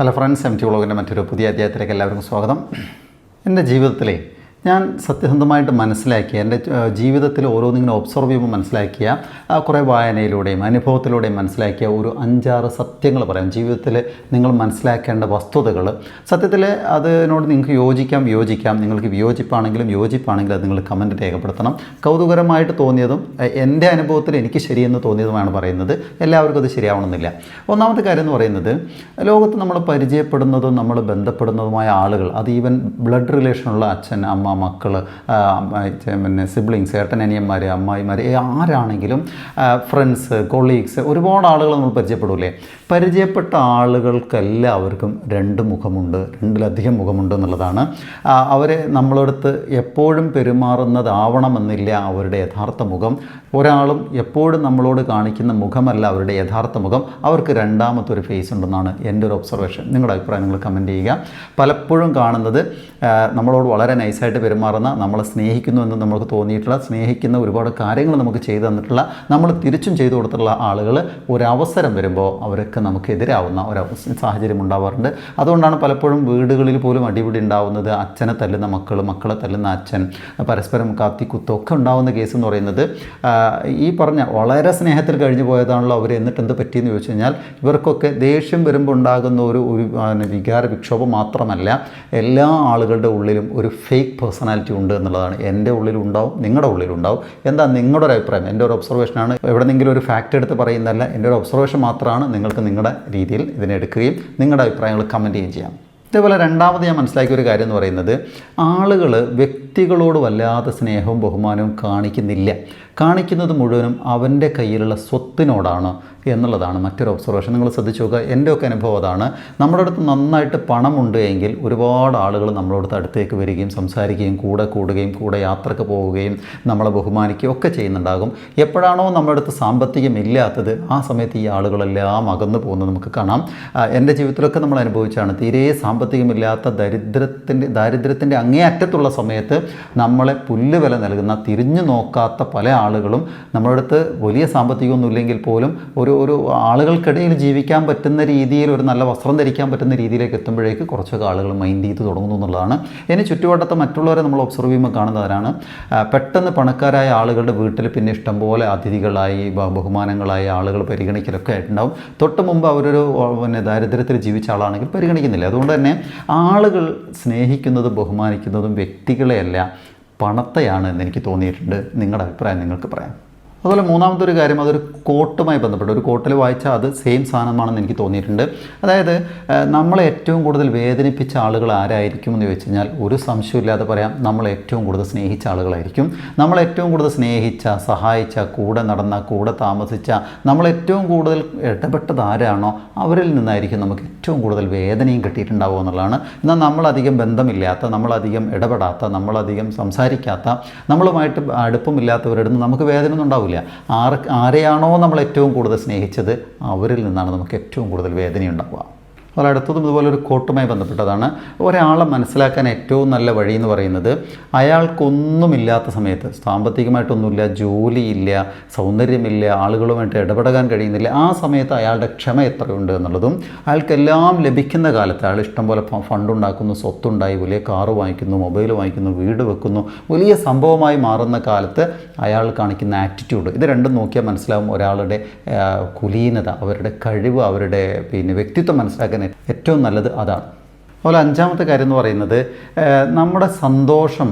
Hello friends M T വ്ളോഗിന്റെ മറ്റൊരു പുതിയ അധ്യായത്തിലേക്ക് എല്ലാവർക്കും സ്വാഗതം. എന്റെ ജീവിതത്തിലെ ഞാൻ സത്യസന്ധമായിട്ട് മനസ്സിലാക്കിയ എന്റെ ജീവിതത്തിൽ ഓരോന്നിങ്ങനെ ഒബ്സർവ് ചെയ്യുമ്പോൾ മനസ്സിലാക്കിയ കുറേ വായനയിലൂടെയും അനുഭവത്തിലൂടെയും മനസ്സിലാക്കിയ ഒരു അഞ്ചാറ് സത്യങ്ങൾ പറയാം. ജീവിതത്തിൽ നിങ്ങൾ മനസ്സിലാക്കേണ്ട വസ്തുതകൾ സത്യത്തിൽ അതിനോട് നിങ്ങൾക്ക് യോജിക്കാം യോജിക്കാം നിങ്ങൾക്ക് വിയോജിപ്പാണെങ്കിലും യോജിപ്പാണെങ്കിലും അത് നിങ്ങൾ കമന്റ് രേഖപ്പെടുത്തണം. കൗതുകരമായിട്ട് തോന്നിയതും എന്റെ അനുഭവത്തിൽ എനിക്ക് ശരിയെന്ന് തോന്നിയതുമാണ് പറയുന്നത്. എല്ലാവർക്കും അത് ശരിയാവണമെന്നില്ല. ഒന്നാമത്തെ കാര്യം എന്ന് പറയുന്നത് ലോകത്ത് നമ്മൾ പരിചയപ്പെടുന്നതും നമ്മൾ ബന്ധപ്പെടുന്നതുമായ ആളുകൾ അത് ഈവൻ ബ്ലഡ് റിലേഷനുള്ള അച്ഛൻ അമ്മ മക്കൾ പിന്നെ സിബ്ലിങ്സ് ഏട്ടനനിയന്മാർ അമ്മായിമാർ ആരാണെങ്കിലും ഫ്രണ്ട്സ് കൊളീഗ്സ് ഒരുപാട് ആളുകൾ നമ്മൾ പരിചയപ്പെടൂലേ? പരിചയപ്പെട്ട ആളുകൾക്കെല്ലാവർക്കും രണ്ട് മുഖമുണ്ട് രണ്ടിലധികം മുഖമുണ്ട് എന്നുള്ളതാണ്. അവരെ നമ്മളടുത്ത് എപ്പോഴും പെരുമാറുന്നതാവണമെന്നില്ല അവരുടെ യഥാർത്ഥ മുഖം. ഒരാളും എപ്പോഴും നമ്മളോട് കാണിക്കുന്ന മുഖമല്ല അവരുടെ യഥാർത്ഥ മുഖം. അവർക്ക് രണ്ടാമത്തെ ഒരു ഫേസ് ഉണ്ടെന്നാണ് എന്റെ ഒരു ഒബ്സർവേഷൻ നിങ്ങളുടെ അഭിപ്രായം നിങ്ങൾ കമന്റ് ചെയ്യുക. പലപ്പോഴും കാണുന്നത് നമ്മളോട് വളരെ നൈസായിട്ട് പെരുമാറുന്ന നമ്മളെ സ്നേഹിക്കുന്നു എന്ന് നമുക്ക് തോന്നിയിട്ടുള്ള സ്നേഹിക്കുന്ന ഒരുപാട് കാര്യങ്ങൾ നമുക്ക് ചെയ്തു തന്നിട്ടുള്ള നമ്മൾ തിരിച്ചും ചെയ്തു കൊടുത്തിട്ടുള്ള ആളുകൾ ഒരവസരം വരുമ്പോൾ അവരൊക്കെ നമുക്ക് എതിരാവുന്ന ഒരു സാഹചര്യം ഉണ്ടാവാറുണ്ട്. അതുകൊണ്ടാണ് പലപ്പോഴും വീടുകളിൽ പോലും അടിപിടി ഉണ്ടാവുന്നത്. അച്ഛനെ തല്ലുന്ന മക്കൾ മക്കളെ തല്ലുന്ന അച്ഛൻ പരസ്പരം കത്തിക്കുത്തൊക്കെ ഉണ്ടാവുന്ന കേസ് എന്ന് പറയുന്നത് ഈ പറഞ്ഞ വളരെ സ്നേഹത്തിൽ കഴിഞ്ഞു പോയതാണല്ലോ അവർ എന്നിട്ട് എന്ത് പറ്റിയെന്ന് ചോദിച്ചു കഴിഞ്ഞാൽ ഇവർക്കൊക്കെ ദേഷ്യം വരുമ്പോൾ ഉണ്ടാകുന്ന ഒരു ഒരു വികാര വിക്ഷോഭം മാത്രമല്ല എല്ലാ ആളുകളുടെ ഉള്ളിലും ഒരു ഫേക്ക് പേഴ്സണാലിറ്റി ഉണ്ട് എന്നുള്ളതാണ്. എന്റെ ഉള്ളിലുണ്ടാവും നിങ്ങളുടെ ഉള്ളിലുണ്ടാവും. എന്താ നിങ്ങളുടെ ഒരു അഭിപ്രായം? എന്റെ ഒരു ഒബ്സർവേഷനാണ് എവിടെന്നെങ്കിലും ഒരു ഫാക്റ്റ് എടുത്ത് പറയുന്നതല്ല. എന്റെ ഒരു ഒബ്സർവേഷൻ മാത്രമാണ് നിങ്ങൾക്ക് നിങ്ങളുടെ രീതിയിൽ ഇതിനെ എടുക്കുകയും നിങ്ങളുടെ അഭിപ്രായങ്ങൾ കമന്റ് ചെയ്യുകയും ചെയ്യാം. ഇതേപോലെ രണ്ടാമത് ഞാൻ മനസ്സിലാക്കിയ ഒരു കാര്യം എന്ന് പറയുന്നത് ആളുകൾ വ്യക്തികളോട് വല്ലാതെ സ്നേഹവും ബഹുമാനവും കാണിക്കുന്നില്ല. കാണിക്കുന്നത് മുഴുവനും അവന്റെ കയ്യിലുള്ള സ്വത്തിനോടാണ് എന്നുള്ളതാണ് മറ്റൊരു ഒബ്സർവേഷൻ നിങ്ങൾ ശ്രദ്ധിച്ചു നോക്കുക എന്റെ ഒക്കെ അനുഭവം അതാണ്. നമ്മുടെ അടുത്ത് നന്നായിട്ട് പണമുണ്ട് എങ്കിൽ ഒരുപാട് ആളുകൾ നമ്മളോടത്ത് അടുത്തേക്ക് വരികയും സംസാരിക്കുകയും കൂടെ കൂടുകയും കൂടെ യാത്രയ്ക്ക് പോവുകയും നമ്മളെ ബഹുമാനിക്കുകയും ഒക്കെ ചെയ്യുന്നുണ്ടാകും. എപ്പോഴാണോ നമ്മുടെ അടുത്ത് സാമ്പത്തികം ഇല്ലാത്തത് ആ സമയത്ത് ഈ ആളുകളെല്ലാം അകന്നു പോകുന്നത് നമുക്ക് കാണാം. എന്റെ ജീവിതത്തിലൊക്കെ നമ്മൾ അനുഭവിച്ചാണ് തീരെ സാമ്പത്തികമില്ലാത്ത ദരിദ്രത്തിന്റെ ദാരിദ്ര്യത്തിന്റെ അങ്ങേയറ്റത്തുള്ള സമയത്ത് നമ്മളെ പുല്ലുവില നൽകുന്ന തിരിഞ്ഞു നോക്കാത്ത പല ആളുകളും നമ്മുടെ അടുത്ത് വലിയ സാമ്പത്തികമൊന്നും ഇല്ലെങ്കിൽ പോലും ഒരു ഒരു ആളുകൾക്കിടയിൽ ജീവിക്കാൻ പറ്റുന്ന രീതിയിൽ ഒരു നല്ല വസ്ത്രം ധരിക്കാൻ പറ്റുന്ന രീതിയിലേക്ക് എത്തുമ്പോഴേക്ക് കുറച്ചൊക്കെ ആളുകൾ മൈൻഡ് ചെയ്ത് തുടങ്ങുന്നു എന്നുള്ളതാണ്. ഇനി ചുറ്റുവട്ടത്തെ മറ്റുള്ളവരെ നമ്മൾ ഒബ്സർവ് ചെയ്യുമ്പോൾ കാണുന്നവരാണ്. പെട്ടെന്ന് പണക്കാരായ ആളുകളുടെ വീട്ടിൽ പിന്നെ ഇഷ്ടംപോലെ അതിഥികളായി ബഹുമാനങ്ങളായി ആളുകൾ പരിഗണിക്കലൊക്കെ ആയിട്ടുണ്ടാവും. തൊട്ട് മുമ്പ് അവരൊരു പിന്നെ ദാരിദ്ര്യത്തിൽ ജീവിച്ച ആളാണെങ്കിൽ പരിഗണിക്കുന്നില്ല. അതുകൊണ്ട് തന്നെ ആളുകൾ സ്നേഹിക്കുന്നതും ബഹുമാനിക്കുന്നതും വ്യക്തികളെയല്ല. പണത്തെയാണ് എന്നെനിക്ക് തോന്നിയിട്ടുണ്ട്. നിങ്ങളുടെ അഭിപ്രായം നിങ്ങൾക്ക് പറയാം. അതുപോലെ മൂന്നാമത്തെ ഒരു കാര്യം അതൊരു കോട്ടുമായി ബന്ധപ്പെട്ട് ഒരു കോട്ടിൽ വായിച്ചാൽ അത് സെയിം സാധനമാണെന്ന് എനിക്ക് തോന്നിയിട്ടുണ്ട്. അതായത് നമ്മളെ ഏറ്റവും കൂടുതൽ വേദനിപ്പിച്ച ആളുകൾ ആരായിരിക്കും എന്ന് ചോദിച്ചു കഴിഞ്ഞാൽ ഒരു സംശയമില്ലാതെ പറയാം നമ്മളെ ഏറ്റവും കൂടുതൽ സ്നേഹിച്ച ആളുകളായിരിക്കും. നമ്മളെ ഏറ്റവും കൂടുതൽ സ്നേഹിച്ച സഹായിച്ച കൂടെ നടന്ന കൂടെ താമസിച്ച നമ്മൾ ഏറ്റവും കൂടുതൽ ഇടപെട്ടത് ആരാണോ അവരിൽ നിന്നായിരിക്കും നമുക്ക് ഏറ്റവും കൂടുതൽ വേദനയും കിട്ടിയിട്ടുണ്ടാവുക എന്നുള്ളതാണ്. എന്നാൽ നമ്മളധികം ബന്ധമില്ലാത്ത നമ്മളധികം ഇടപെടാത്ത നമ്മളധികം സംസാരിക്കാത്ത നമ്മളുമായിട്ട് അടുപ്പമില്ലാത്തവരുടെ നമുക്ക് വേദന ഒന്നും ഉണ്ടാവില്ല. ആർ ആരെയാണോ നമ്മൾ ഏറ്റവും കൂടുതൽ സ്നേഹിച്ചത് അവരിൽ നിന്നാണ് നമുക്ക് ഏറ്റവും കൂടുതൽ വേദനയുണ്ടാവുക. അതുപോലെ അടുത്തതും ഇതുപോലെ ഒരു കോട്ടുമായി ബന്ധപ്പെട്ടതാണ്. ഒരാളെ മനസ്സിലാക്കാൻ ഏറ്റവും നല്ല വഴി എന്ന് പറയുന്നത് അയാൾക്കൊന്നുമില്ലാത്ത സമയത്ത് സാമ്പത്തികമായിട്ടൊന്നുമില്ല ജോലിയില്ല സൗന്ദര്യമില്ല ആളുകളുമായിട്ട് ഇടപെടാൻ കഴിയുന്നില്ല ആ സമയത്ത് അയാളുടെ ക്ഷമ എത്രയുണ്ട് എന്നുള്ളതും അയാൾക്കെല്ലാം ലഭിക്കുന്ന കാലത്ത് അയാൾ ഇഷ്ടംപോലെ ഫണ്ടുണ്ടാക്കുന്നു സ്വത്തുണ്ടായി വലിയ കാറ് വാങ്ങിക്കുന്നു മൊബൈൽ വാങ്ങിക്കുന്നു വീട് വെക്കുന്നു വലിയ സംഭവമായി മാറുന്ന കാലത്ത് അയാൾ കാണിക്കുന്ന ആറ്റിറ്റ്യൂഡ്. ഇത് രണ്ടും നോക്കിയാൽ മനസ്സിലാവും ഒരാളുടെ കുലീനത അവരുടെ കഴിവ് അവരുടെ പിന്നെ വ്യക്തിത്വം മനസ്സിലാക്കാൻ ഏറ്റവും നല്ലത് അതാണ്. അതുപോലെ അഞ്ചാമത്തെ കാര്യം എന്ന് പറയുന്നത് നമ്മുടെ സന്തോഷം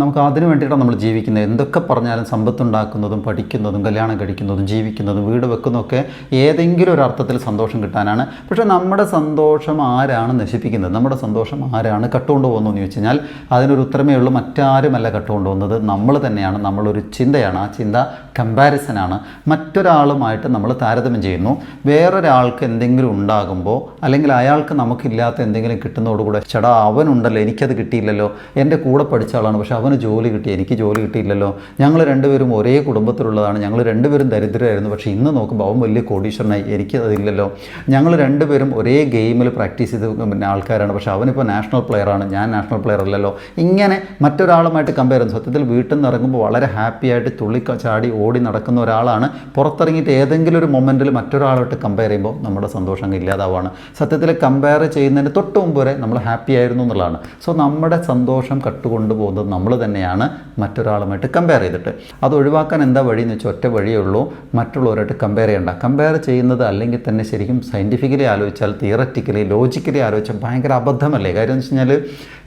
നമുക്ക് അതിനു വേണ്ടിയിട്ടാണ് നമ്മൾ ജീവിക്കുന്നത്. എന്തൊക്കെ പറഞ്ഞാലും സമ്പത്തുണ്ടാക്കുന്നതും പഠിക്കുന്നതും കല്യാണം കഴിക്കുന്നതും ജീവിക്കുന്നതും വീട് വെക്കുന്നതൊക്കെ ഏതെങ്കിലും ഒരു അർത്ഥത്തിൽ സന്തോഷം കിട്ടാനാണ്. പക്ഷേ നമ്മുടെ സന്തോഷം ആരാണ് നശിപ്പിക്കുന്നത്? നമ്മുടെ സന്തോഷം ആരാണ് കട്ടുകൊണ്ട് പോകുന്നതെന്ന് ചോദിച്ചു കഴിഞ്ഞാൽ അതിനൊരു ഉത്തരമേ ഉള്ളൂ മറ്റാരുമല്ല കട്ടുകൊണ്ട് പോകുന്നത്. നമ്മൾ തന്നെയാണ് നമ്മളൊരു ചിന്തയാണ്. ആ ചിന്ത കമ്പാരിസനാണ് മറ്റൊരാളുമായിട്ട് നമ്മൾ താരതമ്യം ചെയ്യുന്നു. വേറൊരാൾക്ക് എന്തെങ്കിലും ഉണ്ടാകുമ്പോൾ അല്ലെങ്കിൽ അയാൾക്ക് നമുക്കില്ലാത്ത എന്തെങ്കിലും കിട്ടുന്ന കിട്ടുന്നതോടുകൂടെ ചേടാ അവനുണ്ടല്ലോ എനിക്കത് കിട്ടിയില്ലല്ലോ എന്റെ കൂടെ പഠിച്ച ആളാണ് പക്ഷെ അവന് ജോലി കിട്ടി എനിക്ക് ജോലി കിട്ടിയില്ലല്ലോ. ഞങ്ങൾ രണ്ടുപേരും ഒരേ കുടുംബത്തിലുള്ളതാണ് ഞങ്ങൾ രണ്ടുപേരും ദരിദ്രരായിരുന്നു പക്ഷേ ഇന്ന് നോക്കുമ്പോൾ അവൻ വലിയ കോടീശ്വരനായി എനിക്ക് അതില്ലല്ലോ ഞങ്ങൾ രണ്ടുപേരും ഒരേ ഗെയിമിൽ പ്രാക്ടീസ് ചെയ്ത് പിന്നെ ആൾക്കാരാണ് പക്ഷേ അവനിപ്പോൾ നാഷണൽ പ്ലെയറാണ് ഞാൻ നാഷണൽ പ്ലെയർ അല്ലല്ലോ ഇങ്ങനെ മറ്റൊരാളുമായിട്ട് കമ്പയർ ചെയ്യുന്നു. സത്യത്തിൽ വീട്ടിൽ നിന്ന് ഇറങ്ങുമ്പോൾ വളരെ ഹാപ്പിയായിട്ട് തുള്ളി ചാടി ഓടി നടക്കുന്ന ഒരാളാണ്. പുറത്തിറങ്ങിയിട്ട് ഏതെങ്കിലും ഒരു മൊമെന്റിൽ മറ്റൊരാളായിട്ട് കമ്പയർ ചെയ്യുമ്പോൾ നമ്മുടെ സന്തോഷം ഇല്ലാതാവാണ് സത്യത്തിൽ കമ്പയർ ചെയ്യുന്നതിന് തൊട്ട് മുമ്പ് വരെ നമ്മൾ ഹാപ്പി ആയിരുന്നു എന്നുള്ളതാണ്. സോ നമ്മുടെ സന്തോഷം കട്ടുകൊണ്ട് പോകുന്നത് നമ്മൾ തന്നെയാണ് മറ്റൊരാളുമായിട്ട് കമ്പയർ ചെയ്തിട്ട്. അത് ഒഴിവാക്കാൻ എന്താ വഴി എന്ന് വെച്ചാൽ ഒറ്റ വഴിയേ ഉള്ളൂ. മറ്റുള്ളവരായിട്ട് കമ്പയർ ചെയ്യണ്ട. കമ്പയർ ചെയ്യുന്നത് അല്ലെങ്കിൽ തന്നെ ശരിക്കും സയന്റിഫിക്കലി ആലോചിച്ചാൽ തിയററ്റിക്കലി ലോജിക്കലി ആലോചിച്ചാൽ ഭയങ്കര അബദ്ധമല്ലേ? കാര്യം എന്ന് വെച്ച് കഴിഞ്ഞാൽ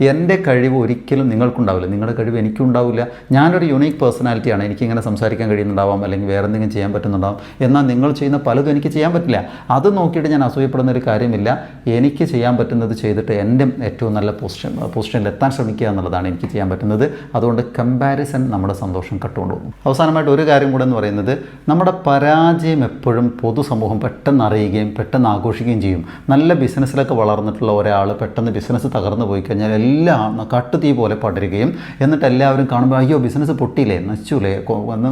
എന്റെ കഴിവ് ഒരിക്കലും നിങ്ങൾക്കുണ്ടാവില്ല. നിങ്ങളുടെ കഴിവ് എനിക്കുണ്ടാവില്ല ഞാനൊരു യുണീക്ക് പേഴ്സണാലിറ്റിയാണ് എനിക്കിങ്ങനെ സംസാരിക്കാൻ കഴിയുന്നുണ്ടാവാം. അല്ലെങ്കിൽ വേറെ എന്തെങ്കിലും ചെയ്യാൻ പറ്റുന്നുണ്ടാവും. എന്നാൽ നിങ്ങൾ ചെയ്യുന്ന പലതും എനിക്ക് ചെയ്യാൻ പറ്റില്ല. അത് നോക്കിയിട്ട് ഞാൻ അസൂയപ്പെടുന്ന ഒരു കാര്യമില്ല. എനിക്ക് ചെയ്യാൻ പറ്റുന്നത് ചെയ്തിട്ട് എന്റെ ഏറ്റവും നല്ല പൊസിഷൻ പൊസിഷനിൽ എത്താൻ ശ്രമിക്കുക എന്നുള്ളതാണ് എനിക്ക് ചെയ്യാൻ പറ്റുന്നത്. അതുകൊണ്ട് കമ്പാരിസൺ നമ്മുടെ സന്തോഷം കട്ടുകൊണ്ട് പോകും അവസാനമായിട്ട് ഒരു കാര്യം കൂടെ എന്ന് പറയുന്നത് നമ്മുടെ പരാജയം എപ്പോഴും പൊതുസമൂഹം പെട്ടെന്ന് അറിയുകയും പെട്ടെന്ന് ആഘോഷിക്കുകയും ചെയ്യും. നല്ല ബിസിനസ്സിലൊക്കെ വളർന്നിട്ടുള്ള ഒരാൾ പെട്ടെന്ന് ബിസിനസ് തകർന്നു പോയി കഴിഞ്ഞാൽ എല്ലാം കട്ടുതീ പോലെ പടരുകയും എന്നിട്ട് എല്ലാവരും കാണുമ്പോൾ അയ്യോ ബിസിനസ് പൊട്ടിയില്ലേ? നശിച്ചുല്ലേ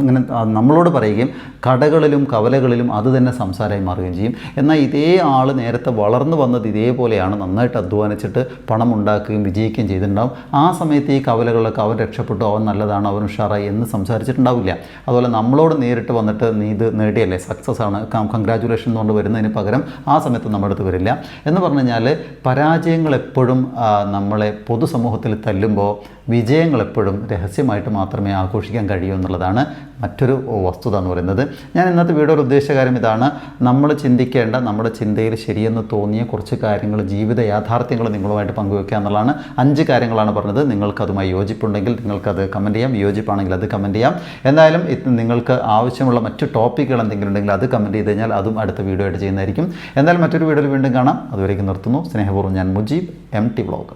ഇങ്ങനെ നമ്മളോട് പറയുകയും കടകളിലും കവലകളിലും അത് തന്നെ സംസാരമായി മാറുകയും ചെയ്യും. എന്നാൽ ഇതേ ആൾ നേരത്തെ വളർന്നു വന്നത് ഇതേപോലെയാണ് നന്നായിട്ട് അധ്വാനിച്ചിട്ട് പണം ഉണ്ടാക്കുകയും വിജയിക്കുകയും ചെയ്തിട്ടുണ്ടാവും. ആ സമയത്ത് ഈ കവലകളിലൊക്കെ അവൻ രക്ഷപ്പെട്ടു അവൻ നല്ലതാണ് അവൻ ഉഷാറായി എന്ന് സംസാരിച്ചിട്ടുണ്ടാവില്ല. അതുപോലെ നമ്മളോട് നേരിട്ട് വന്നിട്ട് നീ ഇത് നേടിയല്ലേ സക്സസ് ആണ് കൺഗ്രാജുലേഷൻ എന്നുകൊണ്ട് വരുന്നതിന് പകരം ആ സമയത്ത് നമ്മുടെ അടുത്ത് വരില്ല. എന്ന് പറഞ്ഞു കഴിഞ്ഞാൽ പരാജയങ്ങൾ എപ്പോഴും നമ്മളെ പൊതുസമൂഹത്തിൽ തല്ലുമ്പോൾ വിജയങ്ങൾ എപ്പോഴും രഹസ്യമായിട്ട് മാത്രമേ ആഘോഷിക്കാൻ കഴിയൂ എന്നുള്ളതാണ് മറ്റൊരു വസ്തുത എന്ന് പറയുന്നത്. ഞാൻ ഇന്നത്തെ വീഡിയോയുടെ ഉദ്ദേശിച്ച കാര്യം ഇതാണ്. നമ്മൾ ചിന്തിക്കേണ്ട നമ്മുടെ ചിന്തയിൽ ശരിയെന്ന് തോന്നിയ കുറച്ച് കാര്യങ്ങൾ ജീവിത യാഥാർത്ഥ്യങ്ങൾ നിങ്ങളുമായിട്ട് പങ്കുവെക്കുക എന്നുള്ളതാണ് അഞ്ച് കാര്യങ്ങളാണ് പറഞ്ഞത്. നിങ്ങൾക്ക് അതുമായി യോജിപ്പുണ്ടെങ്കിൽ നിങ്ങൾക്കത് കമന്റ് ചെയ്യാം. യോജിപ്പാണെങ്കിൽ അത് കമന്റ് ചെയ്യാം. എന്തായാലും നിങ്ങൾക്ക് ആവശ്യമുള്ള മറ്റ് ടോപ്പിക്കുകൾ എന്തെങ്കിലും ഉണ്ടെങ്കിൽ അത് കമന്റ് ചെയ്ത് കഴിഞ്ഞാൽ അതും അടുത്ത വീഡിയോ ആയിട്ട് ചെയ്യുന്നതായിരിക്കും. എന്തായാലും മറ്റൊരു വീഡിയോയിൽ വീണ്ടും കാണാം. അതുവരേക്കും നിർത്തുന്നു. സ്നേഹപൂർവം ഞാൻ മുജീബ് എം ടി വ്ളോഗ്